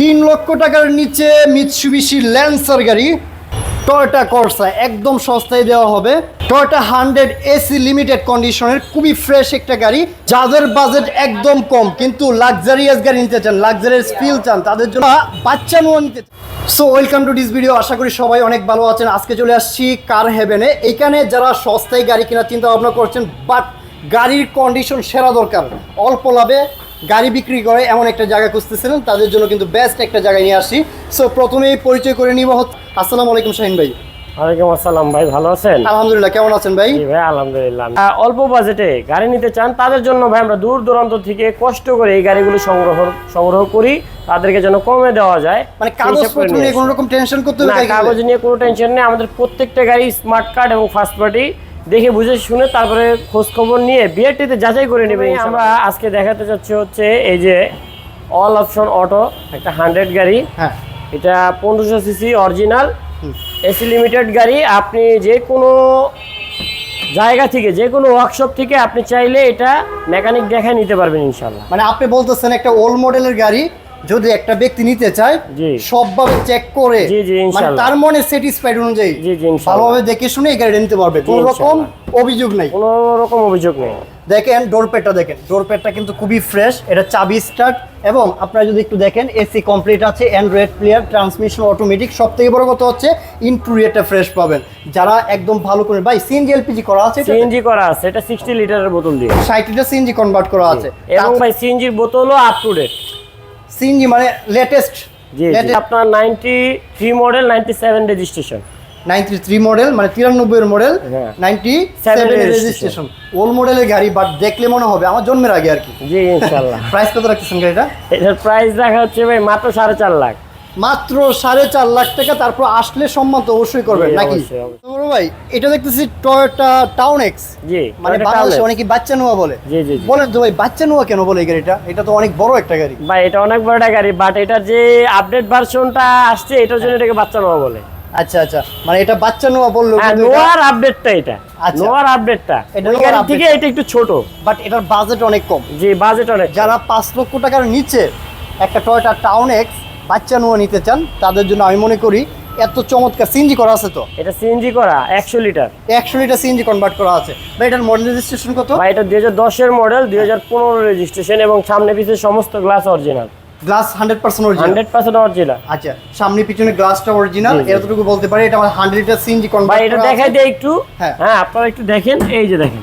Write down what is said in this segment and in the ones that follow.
তিন লক্ষ টাকার নিচে মিৎসুবিশি ল্যান্সার গাড়ি টয়োটা কর্সা একদম সস্তায় দেওয়া হবে। টয়োটা হান্ড্রেড এসি লিমিটেড কন্ডিশনের খুবই ফ্রেশ একটা গাড়ি, যাদের বাজেট একদম কম, কিন্তু লাক্সারিয়াস গাড়ি নিতে চান লাক্সারিয়াস ফিল চান, তাদের জন্য বাচ্চা নোয়া নিতে চান। So welcome to this video আশা করি সবাই অনেক ভালো আছেন। আজকে চলে আসছি কার হেভেনে এখানে যারা সস্তায় গাড়ি কেনার চিন্তা ভাবনা করছেন বাট গাড়ির কন্ডিশন সেরা দরকার, অল্প লাভে গাড়ি বিক্রি করে এমন একটা জায়গা খুঁজতেছিলেন তাদের জন্য কিন্তু বেস্ট একটা জায়গায় নিয়ে আসি। সো প্রথমেই পরিচয় করে নিব আসসালামু আলাইকুম শাহিন ভাই। ওয়ালাইকুম আসসালাম ভাই ভালো আছেন? আলহামদুলিল্লাহ কেমন আছেন ভাই? ভাই আলহামদুলিল্লাহ। অল্প বাজেটে গাড়ি নিতে চান তাদের জন্য ভাই আমরা দূর দূরান্ত থেকে কষ্ট করে এই গাড়িগুলো সংগ্রহ সংগ্রহ করি তাদেরকে যেন কমে দেওয়া যায়। মানে কাগজপত্র নিয়ে কোনো রকম টেনশন করতে না হবে গাড়ি কাগজ নিয়ে কোনো টেনশন নেই আমাদের প্রত্যেকটা গাড়ি স্মার্ট কার্ড এবং ফার্স্ট পার্টি দেখে বুঝে শুনে তারপরে খোঁজ খবর নিয়ে বিআরটিতে যাচাই করে নেবে আমরা আজকে দেখাতে চাচ্ছি হচ্ছে এই যে অল অপশন অটো একটা হান্ড্রেড গাড়ি। হ্যাঁ। এটা পনেরোশো সিসি অরিজিনাল। এসি লিমিটেড গাড়ি আপনি যে কোনো জায়গা থেকে যে কোনো ওয়ার্কশপ থেকে আপনি চাইলে এটা মেকানিক দেখায় নিতে পারবেন ইনশাল্লাহ। মানে আপনি বলতেছেন একটা ওল্ড মডেলের গাড়ি যদি একটা ব্যক্তি নিতে চায়। সবভাবে চেক করে মানে তার মনে স্যাটিসফাইড অনুযায়ী। ভালোভাবে দেখে শুনে এই গাড়িটা নিতে পারবে। কোনো রকম অভিযোগ নাই। কোনো রকম অভিযোগ নেই। দেখেন ডোরপেটটা দেখেন। ডোরপেটটা কিন্তু খুবই ফ্রেশ এটা চাবি স্টার্ট এবং আপনারা যদি একটু দেখেন এসি কমপ্লিট আছে অ্যান্ড্রয়েড প্লেয়ার ট্রান্সমিশন অটোমেটিক সব থেকে বড় কথা হচ্ছে ইন্টুরিয়ারটা ফ্রেশ পাবেন। যারা একদম ভালো করে ভাই সিএনজি এলপিজি করা আছে সিএনজি করা আছে এটা সিক্সটি লিটারের বোতল দিয়ে। ষাট লিটার সিএনজি কনভার্ট করা আছে। এবং ভাই সিএনজির বোতলও আপ টু ডেট সিএনজি মানে লেটেস্ট জি জি। আপনার ninety three model ninety seven registration ninety three model মানে তিরানব্বই মডেল হ্যাঁ। Ninety Seven seven registration। Registration old মডেলের গাড়ি বাট দেখলে মনে হবে আমার জন্মের আগে আর কি জি ইনশাল্লাহ প্রাইস কত রাখতেছেন গাড়িটা এটার প্রাইস দেখা হচ্ছে ভাই মাত্র সাড়ে চার লাখ মাত্র সাড়ে চার লাখ টাকা তারপর আসলে সম্মান তো অবশ্যই করবেন নাকি? ভাই এটা দেখতেছি টয়োটা টাউন এক্স জি মানে এটা বাংলাদেশে অনেকে বাচ্চা নোয়া বলে। জি জি জি। বলেন তো ভাই বাচ্চা নোয়া কেন বলে এই গাড়িটা? এটা তো অনেক বড় একটা গাড়ি। ভাই এটা অনেক বড় একটা গাড়ি বাট এটার যে আপডেট ভার্সনটা আসছে এটার জন্য এটাকে বাচ্চা নোয়া বলে। আচ্ছা আচ্ছা। মানে এটা বাচ্চা নোয়া বলল হ্যাঁ নোয়ার আপডেটটা এটা। আচ্ছা। নোয়ার আপডেটটা এটা নোয়ার থেকে এটা একটু ছোট। বাট এটার বাজেট অনেক কম। জি বাজেট অনেক যারা পাঁচ লক্ষ টাকার নিচে একটা টয়োটা টাউন এক্স বাচ্চা নোয়া নিতে চান তাদের জন্য আমি মনে করি এত চমৎকার সিএনজি করা আছে তো। এটা সিএনজি করা একশো লিটার। একশো লিটার সিএনজি কনভার্ট করা আছে। ভাই এটার মডেল রেজিস্ট্রেশন কত? ভাই এটা দুই হাজার দশের মডেল দুই হাজার পনেরো রেজিস্ট্রেশন এবং সামনে পিছিয়ে সমস্ত glass original glass hundred percent original hundred percent original আচ্ছা সামনে পিছনে গ্লাসটা অরিজিনাল। এতটুকু বলতে পারি এটা আমার হান্ড্রেড লিটার সিএনজি কনভার্ট ভাই এটা দেখাই দিয়ে একটু। হ্যাঁ। হ্যাঁ আপনারা একটু দেখেন এই যে দেখেন।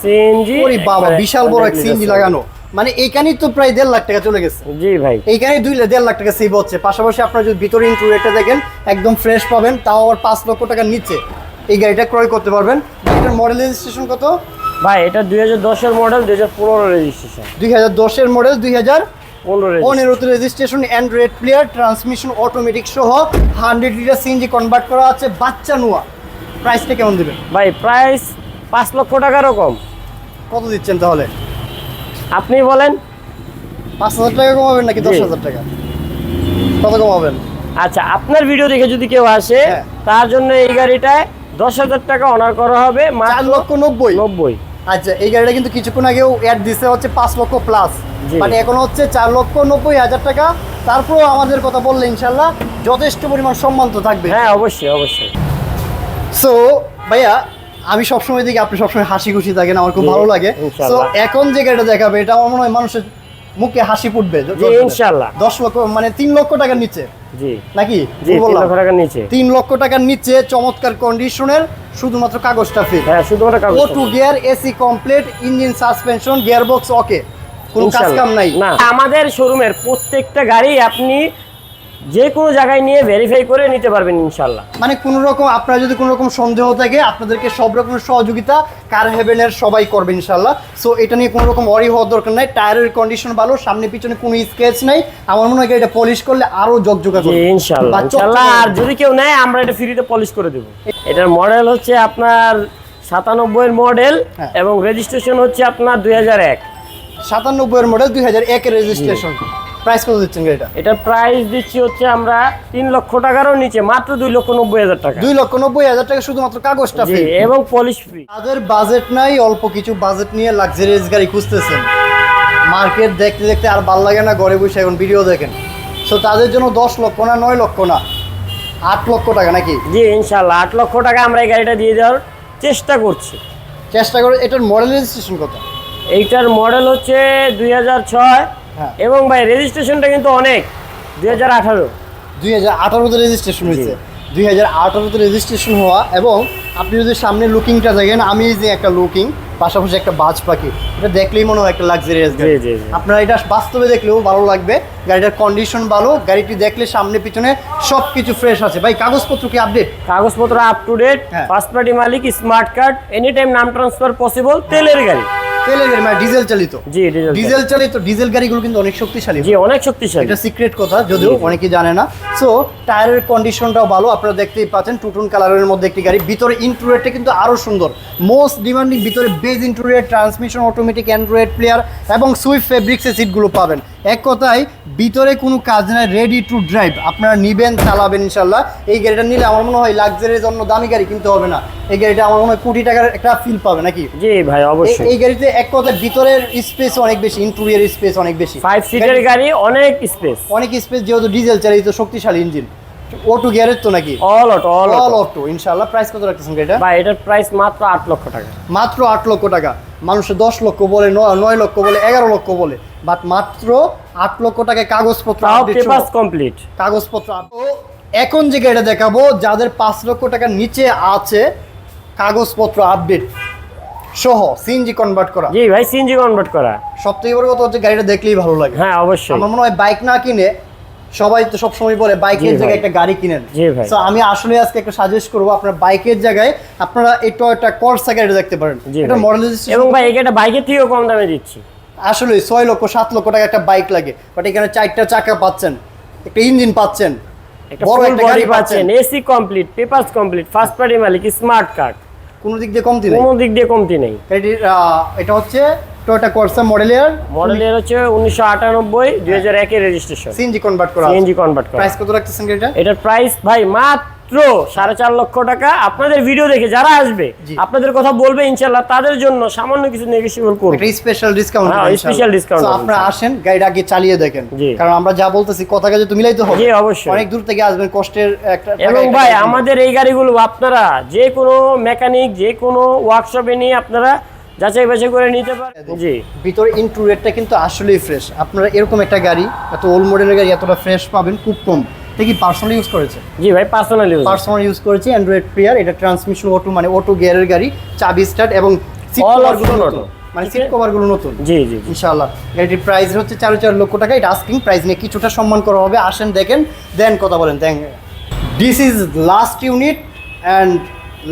সিএনজি ওরে বাবা বিশাল বড় এক সিএনজি। লাগানো। মানে এইখানেই তো প্রায় দেড় লাখ টাকা চলে গেছে। জি ভাই। এইখানে দুই দেড় লাখ টাকা সেভ হচ্ছে। পাশাপাশি আপনারা যদি ভিতরে ইন্টুরিয়ারটা দেখেন একদম ফ্রেশ পাবেন তাও আবার পাঁচ লক্ষ টাকার নিচে। এই গাড়িটা ক্রয় করতে পারবেন। এটার মডেল রেজিস্ট্রেশন কত? ভাই এটা দুই হাজার দশের মডেল দুই হাজার পনেরো রেজিস্ট্রেশন দুই হাজার দশের মডেল দুই হাজার পনেরো পনেরোতে registration android player transmission automatic সহ হান্ড্রেড লিটার সিএনজি কনভার্ট করা আছে বাচ্চা নোয়া। প্রাইসটা কেমন দেবেন? ভাই প্রাইস পাঁচ লক্ষ টাকারও কম। কত দিচ্ছেন তাহলে? আপনি বলেন। পাঁচ হাজার টাকা কমাবেন নাকি? দশ হাজার টাকা। কত কমাবেন? আচ্ছা আপনার ভিডিও দেখে যদি কেউ আসে হ্যাঁ। তার জন্য এই গাড়িটায় দশ হাজার টাকা অনার করা হবে চার লক্ষ নব্বই। নব্বই। আচ্ছা এই গাড়িটা কিন্তু কিছুক্ষণ আগেও অ্যাড দিছে হচ্ছে পাঁচ লক্ষ প্লাস মানে এখন হচ্ছে চার লক্ষ নব্বই হাজার টাকা। তারপরেও আমাদের কথা বললে ইনশাল্লাহ যথেষ্ট পরিমাণ সম্মান তো থাকবে। হ্যাঁ অবশ্যই অবশ্যই। সো ভাইয়া আমি সবসময় দেখি আপনি সবসময় হাসি খুশি থাকেন আমার খুব ভালো লাগে। ইনশাল্লাহ। এখন যে গাড়িটা দেখাবে এটা আমার মনে হয় মানুষের মুখে হাসি ফুটবে। দশ লক্ষ মানে তিন লক্ষ টাকার নিচে। নাকি? তিন লক্ষ টাকার নিচে। চমৎকার কন্ডিশনের শুধুমাত্র কাগজটা ফ্রি হ্যাঁ শুধুমাত্র কাগজ ও two gear AC complete engine suspension gear box okay কোনো কাজ কাম নাই। আমাদের শোরুমের প্রত্যেকটা গাড়ি আপনি যে কোনো জায়গায় নিয়ে ভেরিফাই করে নিতে পারবেন ইনশাল্লাহ মানে কোনো রকম আপনার যদি কোনো রকম সন্দেহ থাকে আপনাদেরকে সব রকমের সহযোগিতা কার হেভেনের সবাই করবে ইনশাল্লাহ সো এটা নিয়ে কোনো রকম অরি হওয়ার দরকার নাই। টায়ারের কন্ডিশন ভালো সামনে পিছনে কোনো স্কেচ নাই। আমার মনে হয় এটা পলিশ করলে আরও জকজকা জি করবে ইনশাল্লাহ ইনশাল্লাহ আর যদি কেউ নেয় আমরা এটা ফ্রিতে পলিশ করে দেবো। এটার মডেল হচ্ছে আপনার সাতানব্বই মডেল হ্যাঁ। এবং রেজিস্ট্রেশন হচ্ছে আপনার দুই হাজার এক। সাতানব্বই এর মডেল দুই হাজার একের রেজিস্ট্রেশন প্রাইস কত দিচ্ছেন গাড়িটা? এটা প্রাইস দিচ্ছি হচ্ছে আমরা তিন লক্ষ টাকারও নিচে মাত্র দুই লক্ষ নব্বই হাজার টাকা। দুই লক্ষ নব্বই হাজার টাকা শুধুমাত্র কাগজটা ফ্রি এবং পলিশ ফ্রি তাদের বাজেট নাই অল্প কিছু বাজেট নিয়ে লাক্সারিয়াস গাড়ি খুঁজতেছেন। মার্কেট দেখতে দেখতে আর ভালো লাগে না ঘরে বসে এখন ভিডিও দেখেন। সো তাদের জন্য দশ লক্ষ না নয় লক্ষ না আট লক্ষ টাকা নাকি? জি ইনশাল্লাহ আট লক্ষ টাকা আমরা এই গাড়িটা দিয়ে দেওয়ার চেষ্টা করছি। চেষ্টা করে এটার মডেল রেজিস্ট্রেশন কত? এইটার মডেল হচ্ছে দুই হাজার ছয়। এবং ভাই রেজিস্ট্রেশনটা কিন্তু অনেক। দুই হাজার আঠারো। দুই হাজার আঠারোতে রেজিস্ট্রেশন হয়েছে। দুই হাজার আঠারোতে রেজিস্ট্রেশন হওয়া এবং আপনি যদি সামনে লুকিংটা দেখেন আমি যে একটা লুকিং পাশাপাশি একটা বাজ পাখি এটা দেখলেই মনে হয় একটা লাক্সারিয়াস গাড়ি। আপনারা এটা বাস্তবে দেখলেও ভালো লাগবে। গাড়িটার কন্ডিশন ভালো গাড়িটি দেখলে সামনে পিছনে সব কিছু ফ্রেশ আছে। ভাই কাগজপত্র কি আপডেট কাগজপত্র আপ টু ডেট হ্যাঁ। ফার্স্ট পার্টি মালিক স্মার্ট কার্ড এনি টাইম নাম ট্রান্সফার পসিবল তেলের গাড়ি। তেলের গাড়ি মানে ডিজেল চালিত। জি ডিজেল চালিত। ডিজেল গাড়িগুলো কিন্তু অনেক শক্তিশালী। জি অনেক শক্তিশালী। এটা সিক্রেট কথা যদিও অনেকে জানে না। সো টায়ারের কন্ডিশনটাও ভালো আপনারা দেখতেই পাচ্ছেন টুটুন কালারের মধ্যে একটি গাড়ি। ভিতরে ইন্টুরিয়ারটা কিন্তু আরও সুন্দর। মোস্ট ডিমান্ডিং ভিতরে beige interior transmission automatic android player এবং সুইফট ফেব্রিক্সের সিটগুলো পাবেন। এক কথায় ভিতরে কোনো কাজ নাই রেডি টু ড্রাইভ আপনারা নিবেন চালাবেন ইনশাল্লাহ। এই গাড়িটা নিলে আমার মনে হয় লাক্সারির জন্য দামি গাড়ি কিনতে হবে না। এই গাড়িটা আমার মনে হয় কোটি টাকার একটা ফিল পাবে নাকি? জি ভাই অবশ্যই। এই গাড়িতে এক কথায় ভিতরের স্পেস অনেক বেশি ইন্টুরিয়ার স্পেস অনেক বেশি। ফাইভ সিটের গাড়ি অনেক স্পেস অনেক স্পেস যেহেতু ডিজেল চালিত শক্তিশালী ইঞ্জিন অটো গিয়ারের তো নাকি? All auto all all auto ইনশাআল্লাহ প্রাইস কত রাখতেছেন এটা ভাই এটার প্রাইস মাত্র আট লক্ষ টাকা। মাত্র আট লক্ষ টাকা। মানুষে দশ লক্ষ বলে নয় লক্ষ বলে এগারো লক্ষ বলে। বাট মাত্র আট লক্ষ টাকায় কাগজপত্র। পেপার্স কমপ্লিট কাগজপত্র এখন যে গাড়িটা দেখাবো যাদের পাঁচ লক্ষ টাকার নিচে আছে কাগজপত্র আপডেট সহ সিএনজি কনভার্ট করা। জি ভাই সিএনজি কনভার্ট করা। সব থেকে বড় কথা হচ্ছে গাড়িটা দেখলেই ভালো লাগে। হ্যাঁ অবশ্যই। আমার মনে হয় বাইক না কিনে সবাই তো সবসময় বলে বাইকের জায়গায় একটা গাড়ি কিনেন। তো আমি আসলে আজকে একটা সাজেস্ট করব আপনার বাইকের জায়গায় আপনারা এই টয়োটা কর্সা গাড়িটা দেখতে পারেন। এটা মডেল এবং ভাই এটা বাইকের থেকেও কম দামে দিচ্ছি। আসলে ছয় লক্ষ সাত লক্ষ টাকা একটা বাইক লাগে। বাট এখানে চারটা চাকা পাচ্ছেন একটা ইঞ্জিন পাচ্ছেন বড় একটা গাড়ি পাচ্ছেন। AC complete papers complete first party মালিক স্মার্ট কার্ড কোনো দিক দিয়ে কমতি নেই। কোনো দিক দিয়ে কমতি নেই। এটা হচ্ছে Toyota Corsa registration CNG convert করা সিএনজি কনভার্ট করা প্রাইস কত রাখতেছেন গাড়িটা এটার প্রাইস ভাই মাত্র সাড়ে চার লক্ষ টাকা আপনাদের ভিডিও দেখে যারা আসবে আপনাদের কথা বলবে ইনশাল্লাহ তাদের জন্য সামান্য কিছু নেগোসিয়েবল করব। একটা স্পেশাল ডিসকাউন্ট discount হবে, আপনারা আসেন গাড়িটা আগে চালিয়ে দেখেন। কারণ আমরা যা বলতেছি কথা কাজে তো মিলাইতে হবে। জি, অবশ্যই। অনেক দূর থেকে আসবেন কষ্টের একটা এবং ভাই আমাদের এই গাড়িগুলো আপনারা যে কোনো মেকানিক যে কোনো ওয়ার্কশপে নিয়ে আপনারা যাচাই বাছাই করে নিতে পারেন জি। ভিতরে ইন্টুরিয়ারটা কিন্তু আসলেই ফ্রেশ আপনারা এরকম একটা গাড়ি এত ওল্ড মডেলের গাড়ি এতটা ফ্রেশ পাবেন খুব কম। এটা কি পার্সোনাল ইউজ করেছে? জি ভাই পার্সোনাল ইউজ পার্সোনাল ইউজ করেছি অ্যান্ড্রয়েড প্লেয়ার এটা ট্রান্সমিশন অটো মানে অটো গিয়ারের গাড়ি চাবি স্টার্ট এবং সিট কভারগুলো নতুন। মানে সিট কভারগুলো নতুন। জি জি। ইনশাআল্লাহ। গাড়িটির প্রাইস হচ্ছে চার চার লক্ষ টাকা। এটা আস্কিং প্রাইস নিয়ে কিছুটা সম্মান করা হবে। আসেন দেখেন দেন কথা বলেন thank this is last unit and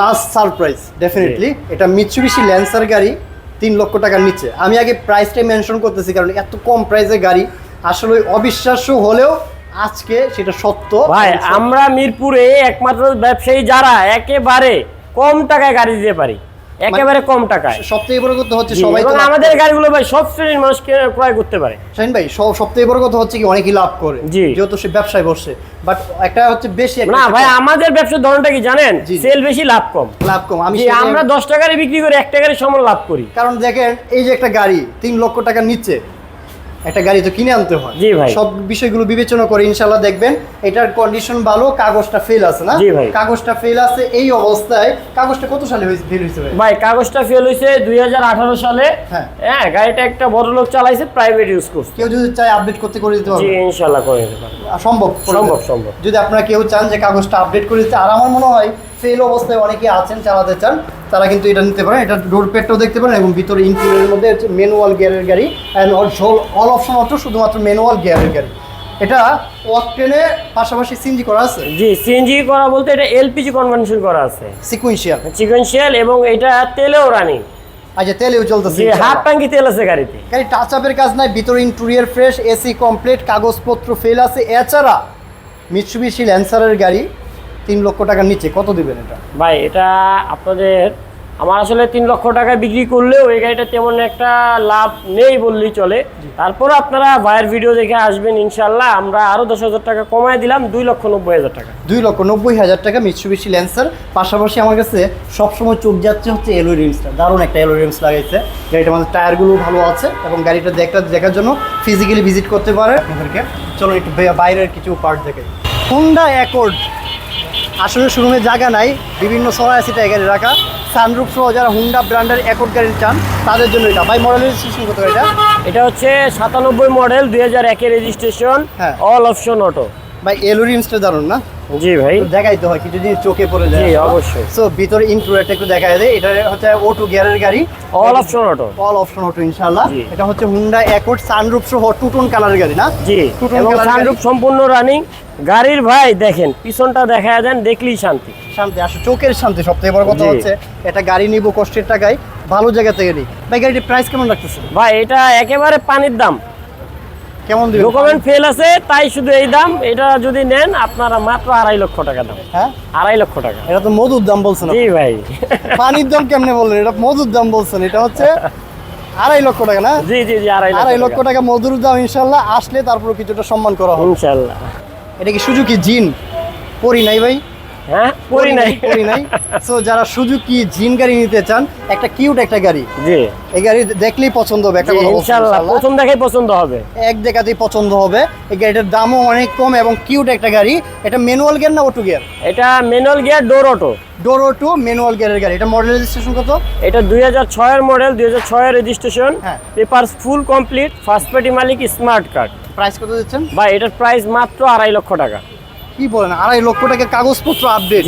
last surprise definitely এটা মিৎসুবিশি ল্যান্সার গাড়ি তিন লক্ষ টাকার নিচে। আমি আগে প্রাইসটাই মেনশন করতেছি কারণ এত কম প্রাইসের গাড়ি। আসলে অবিশ্বাস্য হলেও আজকে সেটা সত্য। ভাই আমরা মিরপুরে একমাত্র ব্যবসায়ী যারা একেবারে কম টাকায় গাড়ি দিতে পারি। একেবারে কম টাকায়। সব থেকে বড় কথা হচ্ছে সবাই তো আমাদের গাড়িগুলো ভাই সব শ্রেণির মানুষ ক্রয় করতে পারে। শাহিন ভাই সব সব থেকে বড় কথা হচ্ছে কি অনেকেই লাভ করে। যেহেতু সে ব্যবসায় বসছে বাট একটা হচ্ছে বেশি না ভাই আমাদের ব্যবসার ধরনটা কি জানেন। সেল বেশি লাভ কম। লাভ কম। আমি আমরা দশ টাকারে বিক্রি করে এক টাকারে সমান লাভ করি। কারণ দেখেন এই যে একটা গাড়ি তিন লক্ষ টাকার নিচে একটা গাড়ি তো কিনে আনতে হয় জি ভাই। সব বিষয়গুলো বিবেচনা করে ইনশাল্লাহ দেখবেন এটার কন্ডিশন ভালো কাগজটা ফেল আছে না জি ভাই। কাগজটা ফেল আছে এই অবস্থায় কাগজটা কত সালে ফেল হয়েছে ভাই ভাই কাগজটা ফেল হয়েছে দুই হাজার আঠারো সালে হ্যাঁ। হ্যাঁ গাড়িটা একটা বড় লোক চালাইছে প্রাইভেট ইউজ করছে কেউ যদি চায় আপডেট করতে করে দিতে জি পারবে ইনশাল্লাহ করে দিতে পারব সম্ভব সম্ভব, সম্ভব। যদি আপনারা কেউ চান যে কাগজটা আপডেট করে দিতে আর আমার মনে হয় ফেল অবস্থায় অনেকে আছেন চালাতে চান তারা কিন্তু এটা নিতে পারেন। এটা ডোর প্যাডটাও দেখতে পারেন এবং ভিতরে ইন্টেরিয়রের মধ্যে ম্যানুয়াল গিয়ারের গাড়ি and all all option auto শুধুমাত্র ম্যানুয়াল গিয়ারের গাড়ি। এটা অকটেনে পাশাপাশি সিনজি করা আছে? জি সিএনজি করা বলতে এটা এলপিজি কনভেনশন করা আছে। সিকুয়েন্সিয়াল সিকোয়েন্সিয়াল এবং এটা তেলেও রানিং আচ্ছা তেলেও চলতেছে। হাফ। ট্যাঙ্কি তেল আছে গাড়িতে। গাড়ি টাচ আপের কাজ নাই ভিতরে ইন্টেরিয়র ফ্রেশ এসি কমপ্লিট কাগজপত্র ফেল আছে। এছাড়া মিৎসুবিশি ল্যান্সারের গাড়ি তিন লক্ষ টাকার নিচে কত দিবেন এটা? ভাই এটা আপনাদের আমার আসলে তিন লক্ষ টাকা বিক্রি করলেও এই গাড়িটা তেমন একটা লাভ নেই বললেই চলে। তারপর আপনারা ভাইয়ের ভিডিও দেখে আসবেন ইনশাল্লাহ আমরা আরও দশ হাজার টাকা কমায় দিলাম দুই লক্ষ নব্বই হাজার টাকা। দুই লক্ষ নব্বই হাজার টাকা মিৎসুবিশি ল্যান্সার পাশাপাশি আমার কাছে সবসময় চোখ যাচ্ছে হচ্ছে এলো রিমসটা দারুণ একটা এলো রিমস লাগাইছে। গাড়িটার মধ্যে টায়ারগুলো ভালো আছে এবং গাড়িটা দেখা দেখার জন্য ফিজিক্যালি ভিজিট করতে পারে। আপনাদেরকে। চলো একটু বাইরের কিছু পার্ট দেখে হুন্ডা অ্যাকর্ড আসলে শোরুমে জায়গা নাই বিভিন্ন সময় আছে গাড়ি রাখা সানরুফ সহ যারা হুন্ডা ব্র্যান্ডের একক গাড়ি চান তাদের জন্য এটা। ভাই মডেল রেজিস্ট্রেশন কত এটা? এটা হচ্ছে সাতানব্বই মডেল দুই হাজার একের রেজিস্ট্রেশন হ্যাঁ। অল অপশন অটো ভাই এলো রিমসটা দারুণ না? জি ভাই। দেখাইতে হয় কিছু জিনিস চোখে পড়ে যায়। জি, অবশ্যই। সো ভিতরে ইন্টুরিয়ারটা একটু দেখা দেয় এটা হচ্ছে অটো গিয়ারের গাড়ি। All option auto all option auto ইনশাআল্লাহ। এটা হচ্ছে হুন্ডা অ্যাকর্ড সানরুফ সহ টু টোন কালারের গাড়ি না? জি টুটন এবং সানরুফ সম্পূর্ণ রানিং গাড়ির ভাই দেখেন পিছনটা দেখা দেন দেখলেই শান্তি। শান্তি আসলে চোখের শান্তি। সবথেকে বড় কথা হচ্ছে এটা গাড়ি নিব কষ্টের টাকায় ভালো জায়গা থেকে নিই। ভাই গাড়িটির প্রাইস কেমন রাখতেছে ভাই এটা একেবারে পানির দাম। কেমন দিবেন? ডকুমেন্ট ফেল আছে তাই শুধু এই দাম এটা যদি নেন আপনারা মাত্র আড়াই লক্ষ টাকা দাম। হ্যাঁ? আড়াই লক্ষ টাকা। এটা তো মধুর দাম বলছেন। জি ভাই। পানির দাম কেমনে বললেন? এটা মধুর দাম বলছেন এটা হচ্ছে আড়াই লক্ষ টাকা না? জি জি জি আড়াই আড়াই লক্ষ লক্ষ টাকা মধুর দাম ইনশাল্লাহ আসলে তারপর কিছুটা সম্মান করা হবে। ইনশাল্লাহ এটা কি সুজুকি জিন? পরি নাই ভাই? হ্যাঁ? করি নাই পরি নাই। সো যারা সুজুকি জিন গাড়ি নিতে চান একটা কিউট একটা গাড়ি। জি। এই গাড়ি দেখলেই পছন্দ হবে একটা ইনশাল্লাহ। প্রথম দেখাই পছন্দ হবে। এক দেখাতেই পছন্দ হবে। এই গাড়িটার দামও অনেক কম এবং কিউট একটা গাড়ি। এটা ম্যানুয়াল গিয়ার না অটো গিয়ার এটা manual gear door auto door auto manual গিয়ারের গাড়ি। এটা মডেল রেজিস্ট্রেশন কত? এটা দুই হাজার ছয়ের মডেল দুই হাজার ছয়ের registration. Papers full complete first party মালিক স্মার্ট কার্ড প্রাইস কত দিচ্ছেন? ভাই এটার প্রাইস মাত্র আড়াই লক্ষ টাকা। কি বলেন? আড়াই লক্ষ টাকা কাগজপত্র আপডেট